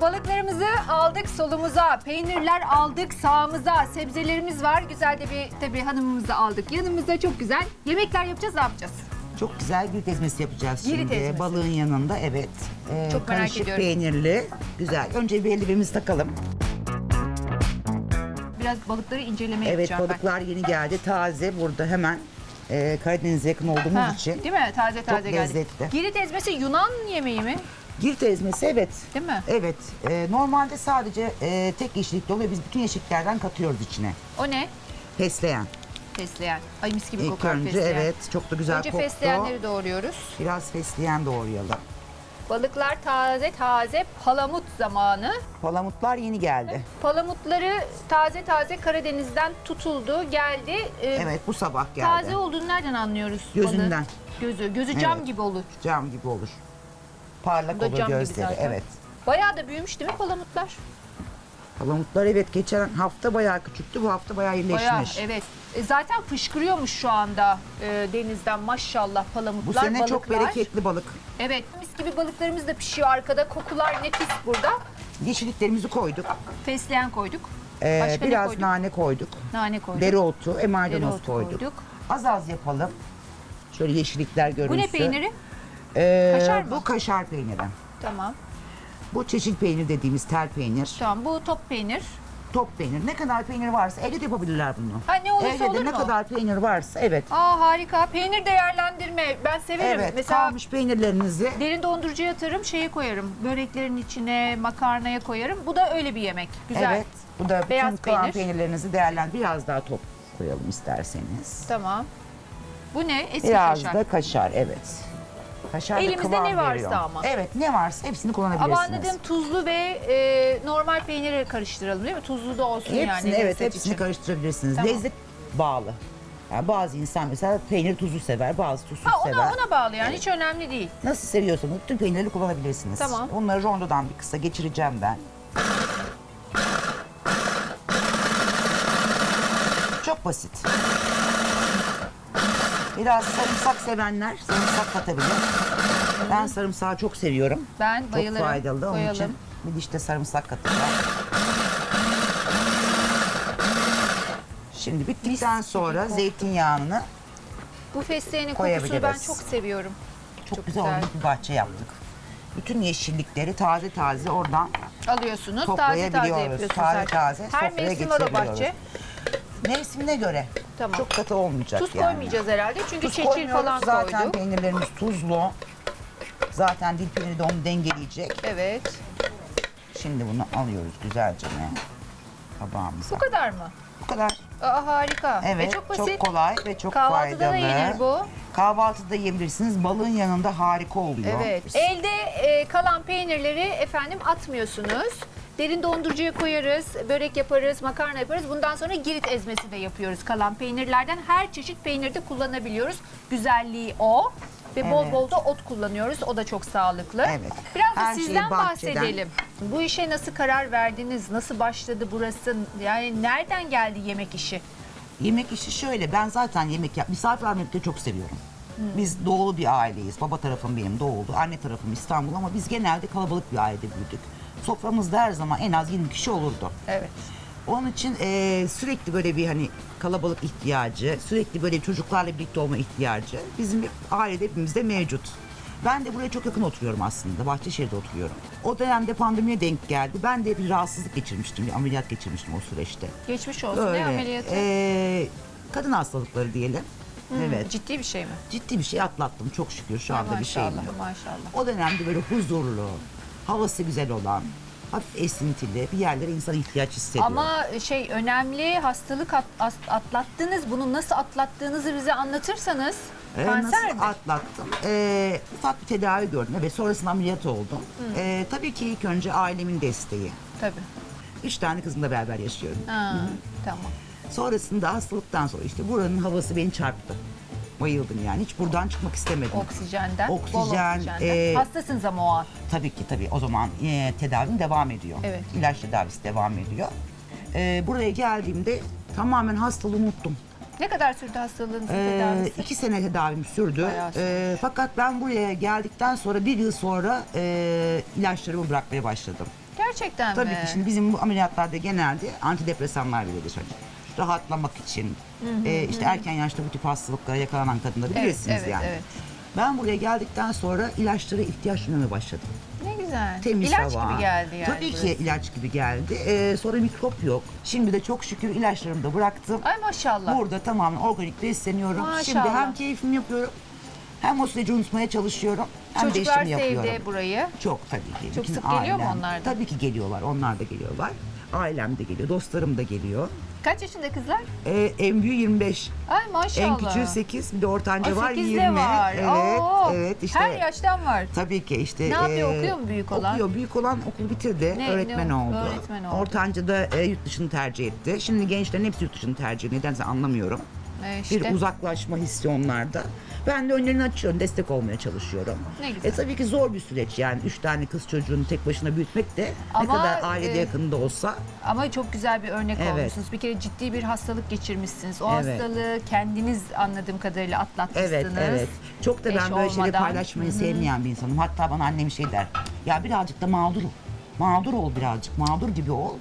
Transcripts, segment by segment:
balıklarımızı aldık solumuza, peynirler aldık sağımıza, sebzelerimiz var. Güzel de bir tabii hanımımızı aldık. Yanımızda çok güzel yemekler yapacağız, ne yapacağız? Çok güzel girit ezmesi yapacağız Girit şimdi. ezmesi. Balığın yanında evet. Ee, Çok merak karışık ediyorum. peynirli. Güzel. Önce bir eldivimizi takalım. Biraz balıkları inceleme Evet yapacağım balıklar yeni geldi. Taze burada hemen e, Karadeniz'e yakın olduğumuz ben. Ha, için. değil mi? Taze taze geldi. lezzetli. Girit ezmesi Yunan yemeği mi? Girit ezmesi evet. Değil mi? Evet. e, normalde sadece e, tek yeşillikli oluyor. Biz bütün yeşilliklerden katıyoruz içine. O ne? Fesleğen. Fesleğen. Ay mis gibi İlk kokar önce fesleğen. evet çok da güzel Önce koktu. fesleğenleri doğruyoruz. Biraz fesleğen doğrayalım. Balıklar taze taze palamut zamanı. Palamutlar yeni geldi. Palamutları taze taze Karadeniz'den tutuldu, geldi. Ee, Evet bu sabah geldi. Taze olduğunu nereden anlıyoruz? Gözünden. balığın? Gözü. Gözü cam Evet. gibi olur. Cam gibi olur. Parlak Bu olur gözleri. Evet. Bayağı da büyümüş değil mi palamutlar? Palamutlar evet geçen hafta bayağı küçüktü. Bu hafta bayağı iyileşmiş. Bayağı evet. E, zaten fışkırıyormuş şu anda e, denizden maşallah Bu palamutlar, sene balıklar. çok bereketli balık. Evet mis gibi balıklarımız da pişiyor arkada. Kokular nefis burada. Yeşilliklerimizi koyduk. Fesleğen koyduk. Ee, Başka biraz koyduk? nane koyduk. Nane koyduk. Dereotu, e, maydanoz Dereotu koyduk. koyduk. Az az yapalım. Şöyle yeşillikler görünsün. Bu ne peyniri? Ee, Kaşar mı? Bu kaşar peyniri. Tamam. Bu çeşit peynir dediğimiz tel peynir. Tamam bu top peynir. Top peynir. Ne kadar peynir varsa elde de yapabilirler bunu. Ha ne olursa Elde olur de ne mu? kadar peynir varsa evet. Aa harika. Peynir değerlendirme. Ben severim. Evet Mesela kalmış peynirlerinizi derin dondurucuya atarım, şeye koyarım. Böreklerin içine, makarnaya koyarım. Bu da öyle bir yemek. Güzel. Evet. Bu da bütün Beyaz kalan peynir. peynirlerinizi değerlendir. Biraz daha top koyalım isterseniz. Tamam. Bu ne? Eski Biraz kaşar. da kaşar evet. Kaşar da Elimizde kıvam ne varsa veriyor. ama. Evet ne varsa hepsini kullanabilirsiniz. Ama anladığım tuzlu ve e, normal peyniri karıştıralım değil mi? Tuzlu da olsun yani. Hepsini evet lezzet hepsini için. karıştırabilirsiniz. Tamam. Lezzet bağlı. Yani bazı insan mesela peynir tuzlu sever, bazı tuzsuz Ha, ona, sever. ona bağlı yani. Hiç önemli değil. Nasıl seviyorsanız bütün peynirleri kullanabilirsiniz. Tamam. Onları rondodan bir kısa geçireceğim ben. Çok basit. Biraz sarımsak sevenler sarımsak katabilir. Ben sarımsağı çok seviyorum. Ben Çok bayılırım. faydalı. Onun Koyalım. için bir diş de sarımsak katacağım. Şimdi bittikten sonra zeytinyağını Bu fesleğenin kokusunu ben Koyabiliriz. çok seviyorum. çok, Çok güzel, güzel. bir bahçe yaptık. Bütün yeşillikleri taze taze oradan Alıyorsunuz. Taze taze Toplayabiliyoruz. yapıyorsunuz. Taze zaten. taze Her sofraya mevsim var o bahçe. mevsimine göre. Tamam. Çok katı olmayacak Tuz yani. koymayacağız herhalde çünkü Tuz çeçil koymuyoruz. falan Zaten koyduk. peynirlerimiz tuzlu. Zaten dil peyniri de onu dengeleyecek. Evet. Şimdi bunu alıyoruz güzelce ne? Tabağımıza. Bu kadar mı? Bu kadar. Aa harika. Evet, E, çok basit. kolay ve çok Kahvaltıda faydalı. da yenir bu. Kahvaltıda yiyebilirsiniz. Balığın yanında harika oluyor. Evet. Elde e, kalan peynirleri efendim atmıyorsunuz. Derin dondurucuya koyarız, börek yaparız, makarna yaparız. Bundan sonra girit ezmesi de yapıyoruz kalan peynirlerden. Her çeşit peynirde kullanabiliyoruz. Güzelliği o. Ve bol Evet. bol da ot kullanıyoruz. O da çok sağlıklı. Evet. Biraz da Her sizden bahsedelim. Bu işe nasıl karar verdiniz? Nasıl başladı burası? Yani nereden geldi yemek işi? Yemek işi şöyle. Ben zaten yemek yap, misafirperverlikleri çok seviyorum. Biz doğulu bir aileyiz. Baba tarafım benim doğulu, anne tarafım İstanbul ama biz genelde kalabalık bir ailede büyüdük. Soframızda her zaman en az 20 kişi olurdu. Evet. Onun için eee, sürekli böyle bir hani kalabalık ihtiyacı, sürekli böyle çocuklarla birlikte olma ihtiyacı bizim hep ailede hepimizde mevcut. Ben de buraya çok yakın oturuyorum aslında. Bahçeşehir'de oturuyorum. O dönemde pandemiye denk geldi. Ben de bir rahatsızlık geçirmiştim, bir ameliyat geçirmiştim o süreçte. Geçmiş olsun. Öyle. Ne ameliyatı? Eee, kadın hastalıkları diyelim. Evet. Ciddi bir şey mi? Ciddi bir şey atlattım çok şükür şu anda bir şeyim maşallah, yok. maşallah. O dönemde böyle huzurlu, havası güzel olan, hafif esintili bir yerlere insan ihtiyaç hissediyor. Ama şey önemli hastalık at- as- atlattınız. Bunu nasıl atlattığınızı bize anlatırsanız. Ee, Kanser nasıl mi? atlattım? Ee, ufak bir tedavi gördüm ve sonrasında ameliyat oldum. Ee, tabii ki ilk önce ailemin desteği. Tabii. Üç tane kızımla beraber yaşıyorum. Ha, tamam. Sonrasında hastalıktan sonra işte buranın havası beni çarptı. Bayıldım yani. Hiç buradan çıkmak istemedim. Oksijenden. bol Oksijen, oksijenden. e, Hastasınız ama o an. Tabii ki tabii o zaman e, tedavim devam ediyor. Evet. İlaç tedavisi devam ediyor. Ee, buraya geldiğimde tamamen hastalığı unuttum. Ne kadar sürdü hastalığınızın Ee, tedavisi? iki sene tedavim sürdü. Bayağı. Ee, fakat ben buraya geldikten sonra bir yıl sonra e, ilaçlarımı bırakmaya başladım. Gerçekten Tabii mi? ki şimdi bizim bu ameliyatlarda genelde antidepresanlar verilir hani. Rahatlamak için. Ee, işte erken yaşta bu tip hastalıklara yakalanan kadınları Evet, bilirsiniz evet, yani. evet. Ben buraya geldikten sonra ilaçlara ihtiyaç duymaya başladım. Ne güzel. Temiz İlaç hava. gibi geldi yani. Tabii burası. ki ilaç gibi geldi. Ee, sonra mikrop yok. Şimdi de çok şükür ilaçlarımı da bıraktım. Ay maşallah. Burada tamamen organik besleniyorum. Şimdi Maşallah. hem keyfimi yapıyorum hem o süreci unutmaya çalışıyorum. Hem Çocuklar değişimi yapıyorum. sevdi burayı. Çok tabii ki. Çok Bütün sık geliyor mu ailem- onlar da? Tabii ki geliyorlar. Onlar da geliyorlar. Ailem de geliyor. Dostlarım da geliyor. Kaç yaşında kızlar? Ee, en büyüğü 25. Ay maşallah. En küçüğü 8. Bir de ortanca var sekiz 20. de var. Evet. Oo. Evet işte. Her yaştan var. Tabii ki işte. Ne yapıyor, e, okuyor mu büyük olan? Okuyor. Büyük olan okulu bitirdi. Ne- öğretmen ne- oldu. öğretmen oldu. Ortanca da e, yurt dışını tercih etti. Şimdi gençlerin hepsi yurt dışını tercih ediyor. Nedense anlamıyorum. Ee, işte. Bir uzaklaşma hissi onlarda. Ben de önlerini açıyorum, destek olmaya çalışıyorum. Ne güzel. E tabii ki zor bir süreç yani. Üç tane kız çocuğunu tek başına büyütmek de Ama, ne kadar ailede e, yakında olsa Ama çok güzel bir örnek Evet. olmuşsunuz. Bir kere ciddi bir hastalık geçirmişsiniz. O Evet. hastalığı kendiniz anladığım kadarıyla atlatmışsınız. Evet, evet. Çok da Eş ben böyle şeyleri olmadan. paylaşmayı sevmeyen bir insanım. Hatta bana annem şey der. Ya birazcık da mağdur ol. Mağdur ol birazcık. Mağdur gibi ol.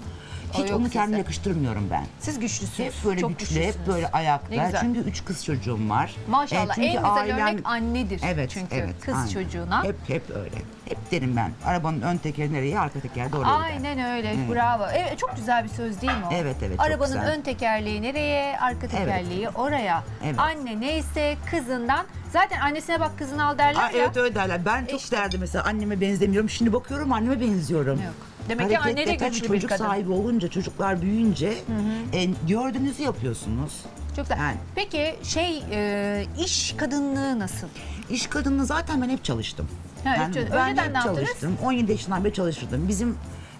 Hiç onu kendime yakıştırmıyorum ben. Siz güçlüsünüz. Hep böyle çok güçlü, güçlüsünüz. hep böyle Ne ayakta. güzel. Çünkü üç kız çocuğum var. Maşallah E, çünkü en güzel ailem- örnek annedir. Evet, çünkü evet. kız aynen. çocuğuna. Hep hep öyle. Hep derim ben. Arabanın ön tekeri nereye, arka tekeri de oraya gider. Aynen öyle. Bravo. Evet, çok güzel bir söz değil mi o? Evet, evet, çok Arabanın güzel. ön tekerleği nereye, arka tekerleği oraya. Evet. Anne neyse kızından. Zaten annesine bak kızını al derler Aa, ya. evet öyle derler. Ben çok derdim mesela anneme benzemiyorum. Şimdi bakıyorum anneme benziyorum. Yok. Demek ki anne de Harekette tabii güçlü bir çocuk kadın. sahibi olunca, çocuklar büyüyünce e, gördüğünüzü yapıyorsunuz. Çok güzel. Yani. Peki şey e, iş kadınlığı nasıl? İş kadını zaten ben hep çalıştım. Ha, hep çalış- ben Önceden hep ne yaptınız? çalıştım. 17 yaşından beri çalışırdım. Bizim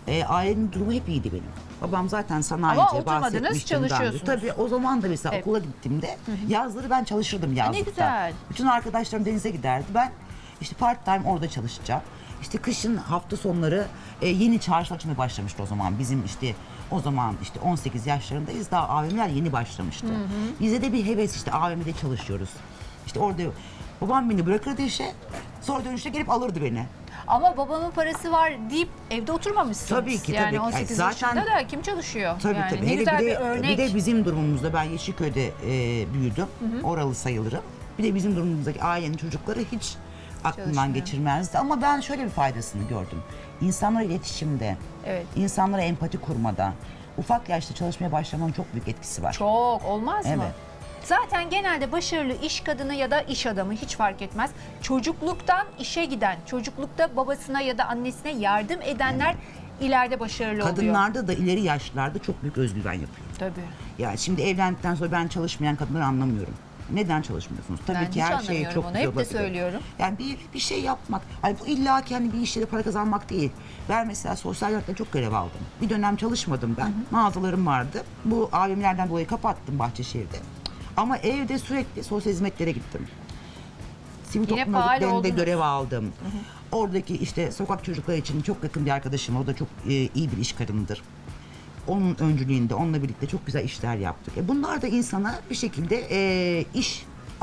e, ailenin durumu hep iyiydi benim. Babam zaten sanayici Ama oturmadınız, bahsetmiştim daha önce. çalışıyorsunuz. Tabii o zaman da mesela Evet. okula gittiğimde yazları ben çalışırdım yazlıkta. güzel. Bütün arkadaşlarım denize giderdi. Ben işte part time orada çalışacağım. İşte kışın hafta sonları e, yeni çarşı açmaya başlamıştı o zaman. Bizim işte o zaman işte 18 yaşlarındayız. Daha AVM'ler yeni başlamıştı. Bize de bir heves işte AVM'de çalışıyoruz. İşte orada babam beni bırakırdı işe. Sonra dönüşte gelip alırdı beni. Ama babamın parası var deyip evde oturmamışsınız. Tabii ki, Yani tabii ki. 18 Zaten- yaşında da kim çalışıyor? Tabii yani tabii. Ne Hele güzel bir, bir, de, örnek. bir de bizim durumumuzda ben Yeşilköy'de e, büyüdüm. Oralı sayılırım. Bir de bizim durumumuzdaki ailenin çocukları hiç aklımdan Çalışmıyor. Ama ben şöyle bir faydasını gördüm. İnsanlarla iletişimde, Evet. insanlara empati kurmada, ufak yaşta çalışmaya başlamanın çok büyük etkisi var. Çok olmaz mı? Evet. Zaten genelde başarılı iş kadını ya da iş adamı hiç fark etmez. Çocukluktan işe giden, çocuklukta babasına ya da annesine yardım edenler ileride başarılı oluyor. Kadınlarda da ileri yaşlarda çok büyük özgüven yapıyor. Tabii. Yani şimdi evlendikten sonra ben çalışmayan kadınları anlamıyorum. Neden çalışmıyorsunuz? Tabii Ben ki her şey çok onu, güzel hep de olabilir. söylüyorum. Yani bir, bir şey yapmak. Hani bu illa ki hani bir işle de para kazanmak değil. Ben mesela sosyal hayatta çok görev aldım. Bir dönem çalışmadım ben. Mağazalarım vardı. Bu AVM'lerden dolayı kapattım Bahçeşehir'de. Ama evde sürekli sosyal hizmetlere gittim. Sivil Yine toplum örgütlerinde görev aldım. Oradaki işte sokak çocukları için çok yakın bir arkadaşım. O da çok e, iyi bir iş kadınıdır. Onun öncülüğünde onunla birlikte çok güzel işler yaptık. E bunlar da insana bir şekilde e, iş